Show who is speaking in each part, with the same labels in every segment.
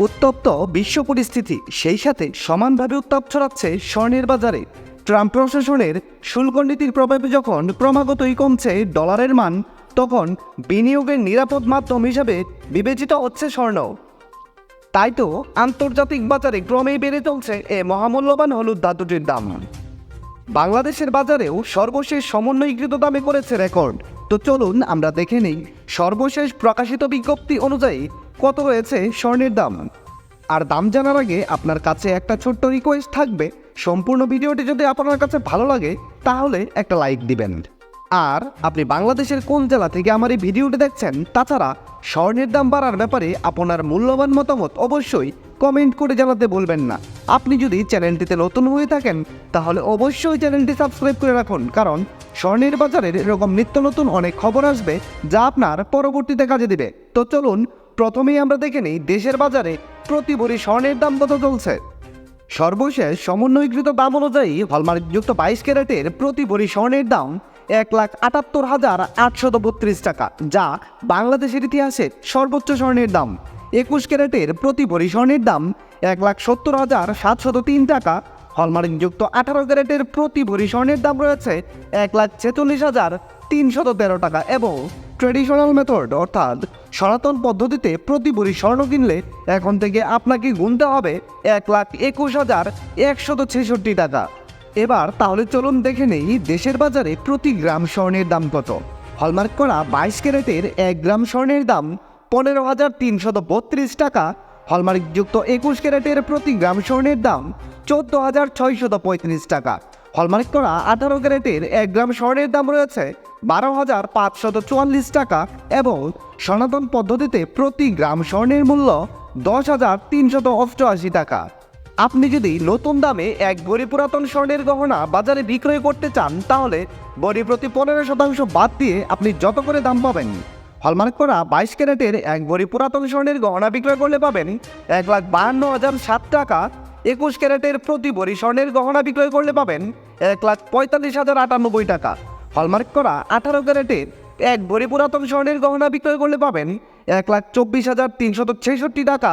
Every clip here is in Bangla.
Speaker 1: উত্তপ্ত বিশ্ব পরিস্থিতি, সেই সাথে সমানভাবে উত্তাপ ছড়াচ্ছে স্বর্ণের বাজারে। ট্রাম্প প্রশাসনের শুল্ক নীতির প্রভাবে যখন ক্রমাগতই কমছে ডলারের মান, তখন বিনিয়োগের নিরাপদ মাধ্যম হিসাবে বিবেচিত হচ্ছে স্বর্ণ। তাই তো আন্তর্জাতিক বাজারে ক্রমেই বেড়ে চলছে এ মহামূল্যবান হলুদ ধাতুটির দাম। বাংলাদেশের বাজারেও সর্বশেষ সমন্বয়কৃত দামে করেছে রেকর্ড। তো চলুন আমরা দেখে নিই। সর্বশেষ প্রকাশিত বিজ্ঞপ্তি অনুযায়ী কত রয়েছে স্বর্ণের দাম? আর দাম জানার আগে আপনার কাছে একটা ছোট্ট রিকোয়েস্ট থাকবে। সম্পূর্ণ ভিডিওটি যদি আপনার কাছে ভালো লাগে, তাহলে একটা লাইক দিবেন। আর আপনি বাংলাদেশের কোন জেলা থেকে আমার এই ভিডিওটি দেখছেন, তাছাড়া স্বর্ণের দাম বাড়ার ব্যাপারে আপনার মূল্যবান মতামত অবশ্যই কমেন্ট করে জানাতে বলবেন না। আপনি যদি চ্যানেলটিতে নতুন হয়ে থাকেন, তাহলে অবশ্যই চ্যানেলটি সাবস্ক্রাইব করে রাখুন, কারণ স্বর্ণের বাজারের এরকম নিত্য নতুন অনেক খবর আসবে যা আপনার পরবর্তীতে কাজে দিবে। তো চলুন, প্রথমেই আমরা দেখে নিই দেশের বাজারে প্রতি ভরি স্বর্ণের দাম কত চলছে। সর্বশেষ সমন্বয়কৃত দাম অনুযায়ী, হলমার্কযুক্ত বাইশ ক্যারেটের প্রতি ভরি স্বর্ণের দাম এক লাখ আটাত্তর হাজার আটশত বত্রিশ টাকা, যা বাংলাদেশের ইতিহাসে সর্বোচ্চ স্বর্ণের দাম। একুশ ক্যারেটের প্রতি ভরি স্বর্ণের দাম এক লাখ সত্তর হাজার সাতশত তিন টাকা। হলমার্কযুক্ত আঠারো ক্যারেটের প্রতি ভরি স্বর্ণের দাম রয়েছে এক লাখ ছেচল্লিশ হাজার তিনশত তেরো টাকা এবং ট্রেডিশনাল মেথড, অর্থাৎ সনাতন পদ্ধতিতে প্রতি ভরি স্বর্ণ কিনলে এখন থেকে আপনাকে গুনতে হবে এক লাখ একুশ হাজার একশত ছেষট্টি টাকা। এবার তাহলে চলুন দেখে নেই দেশের বাজারে প্রতি গ্রাম স্বর্ণের দাম কত। হলমার্ক করা বাইশ ক্যারেটের এক গ্রাম স্বর্ণের দাম পনেরো হাজার তিনশত বত্রিশ টাকা। হলমার্কযুক্ত একুশ ক্যারেটের প্রতি গ্রাম স্বর্ণের দাম চোদ্দ হাজার ছয়শত পঁয়ত্রিশ টাকা। হলমার্ক করা আঠারো ক্যারেটের এক গ্রাম স্বর্ণের দাম রয়েছে বারো হাজার পাঁচশত চুয়াল্লিশ টাকা এবং সনাতন পদ্ধতিতে প্রতি গ্রাম স্বর্ণের মূল্য দশ হাজার তিনশত অষ্টআশি টাকা। আপনি যদি নতুন দামে এক ভরি পুরাতন স্বর্ণের গহনা বাজারে বিক্রয় করতে চান, তাহলে বড়ি প্রতি পনেরো শতাংশ বাদ দিয়ে আপনি যত করে দাম পাবেন, হলমার্ক করা বাইশ ক্যারেটের এক ভরি পুরাতন স্বর্ণের গহনা বিক্রয় করলে পাবেন এক লাখ বাহান্ন হাজার সাত টাকা। একুশ ক্যারেটের প্রতি ভরি স্বর্ণের গহনা বিক্রয় করলে পাবেন এক লাখ পঁয়তাল্লিশ হাজার আটানব্বই টাকা। হলমার্ক করা আঠারো ক্যারেটের এক ভরি পুরাতন স্বর্ণের গহনা বিক্রয় করলে পাবেন এক লাখ চব্বিশ হাজার তিনশত ছেষট্টি টাকা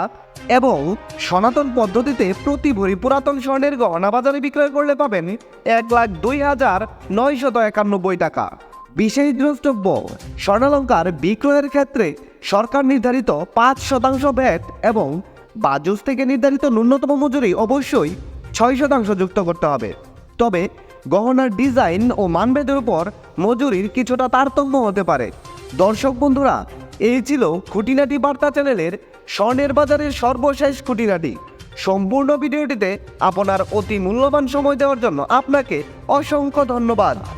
Speaker 1: এবং সনাতন পদ্ধতিতে প্রতি ভরি পুরাতন স্বর্ণের গহনা বাজারে বিক্রয় করলে পাবেন এক লাখ দুই হাজার নয়শত একানব্বই টাকা। বিশেষ দ্রষ্টব্য, স্বর্ণালঙ্কার বিক্রয়ের ক্ষেত্রে সরকার নির্ধারিত পাঁচ শতাংশ ভ্যাট এবং বাজুস থেকে নির্ধারিত ন্যূনতম মজুরি অবশ্যই ছয় শতাংশ যুক্ত করতে হবে। তবে গহনার ডিজাইন ও মানভেদের উপর মজুরির কিছুটা তারতম্য হতে পারে। দর্শক বন্ধুরা, এই ছিল খুঁটিনাটি বার্তা চ্যানেলের স্বর্ণের বাজারের সর্বশেষ খুঁটিনাটি। সম্পূর্ণ ভিডিওটিতে আপনার অতি মূল্যবান সময় দেওয়ার জন্য আপনাকে অসংখ্য ধন্যবাদ।